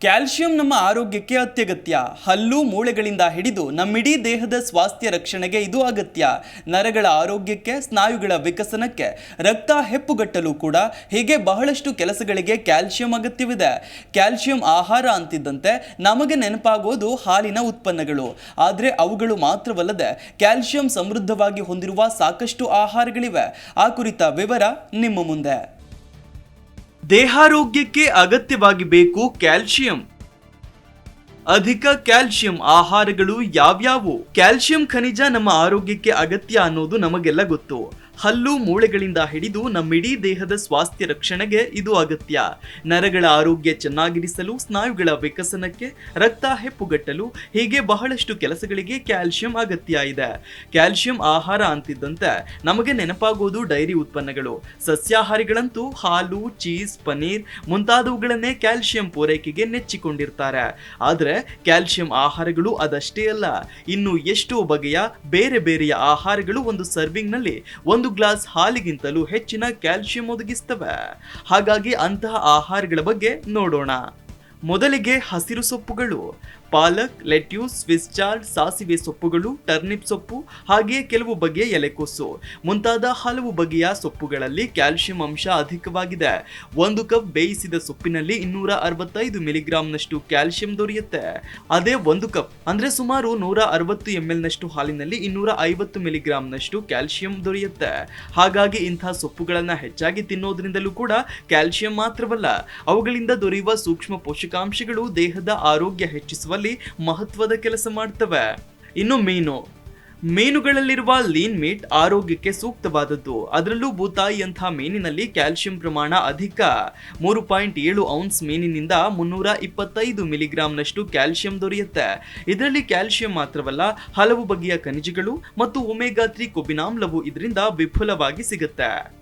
Calcium ನಮ್ಮ ಆರೋಗ್ಯಕ್ಕೆ ಅತ್ಯಗತ್ಯ. ಹಲ್ಲು ಮೂಳೆಗಳಿಂದ ಹಿಡಿದು ನಮ್ಮಿಡೀ ದೇಹದ ಸ್ವಾಸ್ಥ್ಯ ರಕ್ಷಣೆಗೆ ಇದು ಅಗತ್ಯ. ನರಗಳ ಆರೋಗ್ಯಕ್ಕೆ, ಸ್ನಾಯುಗಳ ವಿಕಸನಕ್ಕೆ, ರಕ್ತ ಹೆಪ್ಪುಗಟ್ಟಲು ಕೂಡ ಹೀಗೆ ಬಹಳಷ್ಟು ಕೆಲಸಗಳಿಗೆ ಕ್ಯಾಲ್ಸಿಯಂ ಅಗತ್ಯವಿದೆ. ಕ್ಯಾಲ್ಸಿಯಂ ಆಹಾರ ಅಂತಿದ್ದಂತೆ ನಮಗೆ ನೆನಪಾಗೋದು ಹಾಲಿನ ಉತ್ಪನ್ನಗಳು. ಆದರೆ ಅವುಗಳು ಮಾತ್ರವಲ್ಲದೆ ಕ್ಯಾಲ್ಸಿಯಂ ಸಮೃದ್ಧವಾಗಿ ಹೊಂದಿರುವ ಸಾಕಷ್ಟು ಆಹಾರಗಳಿವೆ. ಆ ಕುರಿತ ವಿವರ ನಿಮ್ಮ ಮುಂದೆ. ದೇಹಾರೋಗ್ಯಕ್ಕೆ ಅಗತ್ಯವಾಗಿ ಬೇಕು ಕ್ಯಾಲ್ಸಿಯಂ ಅಧಿಕ ಕ್ಯಾಲ್ಸಿಯಂ ಆಹಾರಗಳು ಯಾವ್ಯಾವು? ಕ್ಯಾಲ್ಸಿಯಂ ಖನಿಜ ನಮ್ಮ ಆರೋಗ್ಯಕ್ಕೆ ಅಗತ್ಯ ಅನ್ನೋದು ನಮಗೆಲ್ಲ ಗೊತ್ತು. ಹಲ್ಲು ಮೂಳೆಗಳಿಂದ ಹಿಡಿದು ನಮ್ಮಿಡೀ ದೇಹದ ಸ್ವಾಸ್ಥ್ಯ ರಕ್ಷಣೆಗೆ ಇದು ಅಗತ್ಯ. ನರಗಳ ಆರೋಗ್ಯ ಚೆನ್ನಾಗಿರಿಸಲು, ಸ್ನಾಯುಗಳ ವಿಕಸನಕ್ಕೆ, ರಕ್ತ ಹೆಪ್ಪುಗಟ್ಟಲು ಹೀಗೆ ಬಹಳಷ್ಟು ಕೆಲಸಗಳಿಗೆ ಕ್ಯಾಲ್ಸಿಯಂ ಅಗತ್ಯ ಇದೆ. ಕ್ಯಾಲ್ಸಿಯಂ ಆಹಾರ ಅಂತಿದ್ದಂತೆ ನಮಗೆ ನೆನಪಾಗೋದು ಡೈರಿ ಉತ್ಪನ್ನಗಳು. ಸಸ್ಯಾಹಾರಿಗಳಂತೂ ಹಾಲು, ಚೀಸ್, ಪನೀರ್ ಮುಂತಾದವುಗಳನ್ನೇ ಕ್ಯಾಲ್ಸಿಯಂ ಪೂರೈಕೆಗೆ ನೆಚ್ಚಿಕೊಂಡಿರ್ತಾರೆ. ಆದರೆ ಕ್ಯಾಲ್ಸಿಯಂ ಆಹಾರಗಳು ಅದಷ್ಟೇ ಅಲ್ಲ, ಇನ್ನು ಎಷ್ಟೋ ಬಗೆಯ ಬೇರೆ ಬೇರೆಯ ಆಹಾರಗಳು ಒಂದು ಸರ್ವಿಂಗ್ನಲ್ಲಿ ಒಂದು ಗ್ಲಾಸ್ ಹಾಲಿಗಿಂತಲೂ ಹೆಚ್ಚಿನ ಕ್ಯಾಲ್ಸಿಯಂ ಒದಗಿಸ್ತವೆ. ಹಾಗಾಗಿ ಅಂತಹ ಆಹಾರಗಳ ಬಗ್ಗೆ ನೋಡೋಣ. ಮೊದಲಿಗೆ ಹಸಿರು ಸೊಪ್ಪುಗಳು, ಪಾಲಕ್, ಲೆಟ್ಯೂಸ್, ಸ್ವಿಸ್ ಚಾರ್ಡ್, ಸಾಸಿವೆ ಸೊಪ್ಪುಗಳು, ಟರ್ನಿಪ್ ಸೊಪ್ಪು ಹಾಗೆಯೇ ಕೆಲವು ಬಗೆಯ ಎಲೆಕೋಸು ಮುಂತಾದ ಹಲವು ಬಗೆಯ ಸೊಪ್ಪುಗಳಲ್ಲಿ ಕ್ಯಾಲ್ಸಿಯಂ ಅಂಶ ಅಧಿಕವಾಗಿದೆ. ಒಂದು ಕಪ್ ಬೇಯಿಸಿದ ಸೊಪ್ಪಿನಲ್ಲಿ ಇನ್ನೂರ ಅರವತ್ತೈದು ಮಿಲಿಗ್ರಾಂನಷ್ಟು ಕ್ಯಾಲ್ಸಿಯಂ ದೊರೆಯುತ್ತೆ. ಅದೇ ಒಂದು ಕಪ್, ಅಂದ್ರೆ ಸುಮಾರು ನೂರ ಅರವತ್ತು ಎಂ ಎಲ್ನಷ್ಟು ಹಾಲಿನಲ್ಲಿ ಇನ್ನೂರ ಐವತ್ತು ಮಿಲಿಗ್ರಾಂನಷ್ಟು ಕ್ಯಾಲ್ಸಿಯಂ ದೊರೆಯುತ್ತೆ. ಹಾಗಾಗಿ ಇಂತಹ ಸೊಪ್ಪುಗಳನ್ನು ಹೆಚ್ಚಾಗಿ ತಿನ್ನೋದ್ರಿಂದಲೂ ಕೂಡ ಕ್ಯಾಲ್ಸಿಯಂ ಮಾತ್ರವಲ್ಲ, ಅವುಗಳಿಂದ ದೊರೆಯುವ ಸೂಕ್ಷ್ಮ ಪೋಷಕಾಂಶಗಳು ದೇಹದ ಆರೋಗ್ಯ ಹೆಚ್ಚಿಸುವಲ್ಲಿ ಮಹತ್ವದ ಕೆಲಸ ಮಾಡ್ತವೆ. ಇನ್ನು ಮೀನು. ಮೀನುಗಳಲ್ಲಿರುವ ಲೀನ್ ಮೀಟ್ ಆರೋಗ್ಯಕ್ಕೆ ಸೂಕ್ತವಾದದ್ದು. ಅದರಲ್ಲೂ ಬೂತಾಯಿಯಂತಹ ಮೀನಿನಲ್ಲಿ ಕ್ಯಾಲ್ಸಿಯಂ ಪ್ರಮಾಣ ಅಧಿಕ. ಮೂರು ಪಾಯಿಂಟ್ ಏಳು ಔನ್ಸ್ ಮೀನಿನಿಂದ ಮುನ್ನೂರ ಇಪ್ಪತ್ತೈದು ಮಿಲಿಗ್ರಾಂನಷ್ಟು ಕ್ಯಾಲ್ಸಿಯಂ ದೊರೆಯುತ್ತೆ. ಇದರಲ್ಲಿ ಕ್ಯಾಲ್ಸಿಯಂ ಮಾತ್ರವಲ್ಲ, ಹಲವು ಬಗೆಯ ಖನಿಜಗಳು ಮತ್ತು ಒಮೆಗಾ ಕೊಬ್ಬಿನಾಮ್ಲವು ಇದರಿಂದ ವಿಫುಲವಾಗಿ ಸಿಗುತ್ತೆ.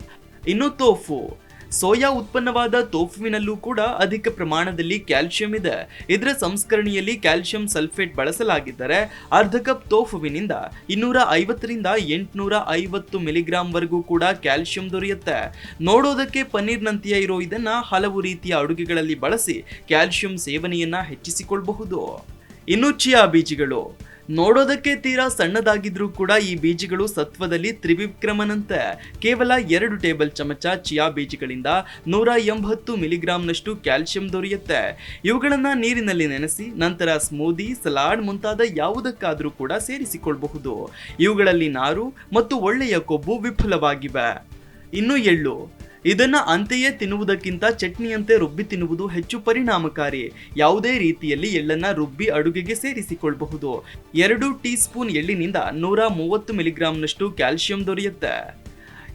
ಇನ್ನು ತೋಫು. ಸೋಯಾ ಉತ್ಪನ್ನವಾದ ತೋಫುವಿನಲ್ಲೂ ಕೂಡ ಅಧಿಕ ಪ್ರಮಾಣದಲ್ಲಿ ಕ್ಯಾಲ್ಸಿಯಂ ಇದೆ. ಇದರ ಸಂಸ್ಕರಣೆಯಲ್ಲಿ ಕ್ಯಾಲ್ಸಿಯಂ ಸಲ್ಫೇಟ್ ಬಳಸಲಾಗಿದ್ದರೆ ಅರ್ಧ ಕಪ್ ತೋಫುವಿನಿಂದ ಇನ್ನೂರ ಐವತ್ತರಿಂದ ಎಂಟುನೂರ ಐವತ್ತು ಮಿಲಿಗ್ರಾಂ ವರೆಗೂ ಕೂಡ ಕ್ಯಾಲ್ಸಿಯಂ ದೊರೆಯುತ್ತೆ. ನೋಡೋದಕ್ಕೆ ಪನ್ನೀರ್ನಂತೆಯೇ ಇರೋ ಇದನ್ನ ಹಲವು ರೀತಿಯ ಅಡುಗೆಗಳಲ್ಲಿ ಬಳಸಿ ಕ್ಯಾಲ್ಸಿಯಂ ಸೇವನೆಯನ್ನ ಹೆಚ್ಚಿಸಿಕೊಳ್ಳಬಹುದು ಇನ್ನು ಚಿಯಾ ಬೀಜಗಳು. ನೋಡೋದಕ್ಕೆ ತೀರಾ ಸಣ್ಣದಾಗಿದ್ರೂ ಕೂಡ ಈ ಬೀಜಗಳು ಸತ್ವದಲ್ಲಿ ತ್ರಿವಿಕ್ರಮನಂತೆ. ಕೇವಲ ಎರಡು ಟೇಬಲ್ ಚಮಚ ಚಿಯಾ ಬೀಜಗಳಿಂದ ನೂರ ಎಂಬತ್ತು ಮಿಲಿಗ್ರಾಂನಷ್ಟು ಕ್ಯಾಲ್ಸಿಯಂ ದೊರೆಯುತ್ತೆ. ಇವುಗಳನ್ನು ನೀರಿನಲ್ಲಿ ನೆನೆಸಿ ನಂತರ ಸ್ಮೂದಿ, ಸಲಾಡ್ ಮುಂತಾದ ಯಾವುದಕ್ಕಾದರೂ ಕೂಡ ಸೇರಿಸಿಕೊಳ್ಳಬಹುದು ಇವುಗಳಲ್ಲಿ ನಾರು ಮತ್ತು ಒಳ್ಳೆಯ ಕೊಬ್ಬು ವಿಫುಲವಾಗಿವೆ. ಇನ್ನು ಎಳ್ಳು. ಇದನ್ನ ಅಂತೆಯೇ ತಿನ್ನುವುದಕ್ಕಿಂತ ಚಟ್ನಿಯಂತೆ ರುಬ್ಬಿ ತಿನ್ನುವುದು ಹೆಚ್ಚು ಪರಿಣಾಮಕಾರಿ. ಯಾವುದೇ ರೀತಿಯಲ್ಲಿ ಎಳ್ಳನ್ನ ರುಬ್ಬಿ ಅಡುಗೆಗೆ ಸೇರಿಸಿಕೊಳ್ಳಬಹುದು ಎರಡು ಟೀ ಸ್ಪೂನ್ ಎಳ್ಳಿನಿಂದ ನೂರ ಮೂವತ್ತು ಮಿಲಿಗ್ರಾಂನಷ್ಟು ಕ್ಯಾಲ್ಸಿಯಂ ದೊರೆಯುತ್ತೆ.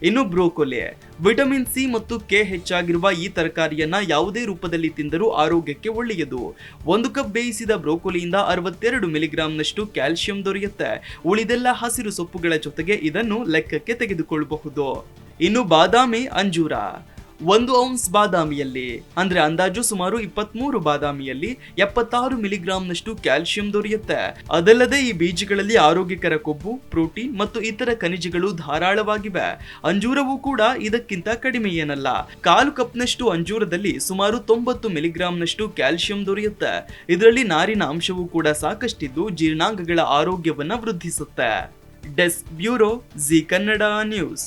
ಇನ್ನು ಬ್ರೋಕೊಲಿ. ವಿಟಮಿನ್ ಸಿ ಮತ್ತು ಕೆ ಹೆಚ್ಚಾಗಿರುವ ಈ ತರಕಾರಿಯನ್ನ ಯಾವುದೇ ರೂಪದಲ್ಲಿ ತಿಂದರೂ ಆರೋಗ್ಯಕ್ಕೆ ಒಳ್ಳೆಯದು. ಒಂದು ಕಪ್ ಬೇಯಿಸಿದ ಬ್ರೋಕೊಲಿಯಿಂದ ಅರವತ್ತೆರಡು ಮಿಲಿಗ್ರಾಂನಷ್ಟು ಕ್ಯಾಲ್ಸಿಯಂ ದೊರೆಯುತ್ತೆ. ಉಳಿದೆಲ್ಲ ಹಸಿರು ಸೊಪ್ಪುಗಳ ಜೊತೆಗೆ ಇದನ್ನು ಲೆಕ್ಕಕ್ಕೆ ತೆಗೆದುಕೊಳ್ಳಬಹುದು. ಇನ್ನು ಬಾದಾಮಿ ಅಂಜೂರ. ಒಂದು ಔನ್ಸ್ ಬಾದಾಮಿಯಲ್ಲಿ, ಅಂದರೆ ಅಂದಾಜು ಸುಮಾರು ಇಪ್ಪತ್ಮೂರು ಬಾದಾಮಿಯಲ್ಲಿ ಎಪ್ಪತ್ತಾರು ಮಿಲಿಗ್ರಾಂನಷ್ಟು ಕ್ಯಾಲ್ಸಿಯಂ ದೊರೆಯುತ್ತೆ. ಅದಲ್ಲದೆ ಈ ಬೀಜಗಳಲ್ಲಿ ಆರೋಗ್ಯಕರ ಕೊಬ್ಬು, ಪ್ರೋಟೀನ್ ಮತ್ತು ಇತರ ಖನಿಜಗಳು ಧಾರಾಳವಾಗಿವೆ. ಅಂಜೂರವೂ ಕೂಡ ಇದಕ್ಕಿಂತ ಕಡಿಮೆ ಏನಲ್ಲ ಕಾಲು ಕಪ್ನಷ್ಟು ಅಂಜೂರದಲ್ಲಿ ಸುಮಾರು ತೊಂಬತ್ತು ಮಿಲಿಗ್ರಾಂನಷ್ಟು ಕ್ಯಾಲ್ಸಿಯಂ ದೊರೆಯುತ್ತೆ. ಇದರಲ್ಲಿ ನಾರಿನ ಅಂಶವೂ ಕೂಡ ಸಾಕಷ್ಟಿದ್ದು ಜೀರ್ಣಾಂಗಗಳ ಆರೋಗ್ಯವನ್ನು ವೃದ್ಧಿಸುತ್ತೆ. Desk bureau, Zee Kannada news.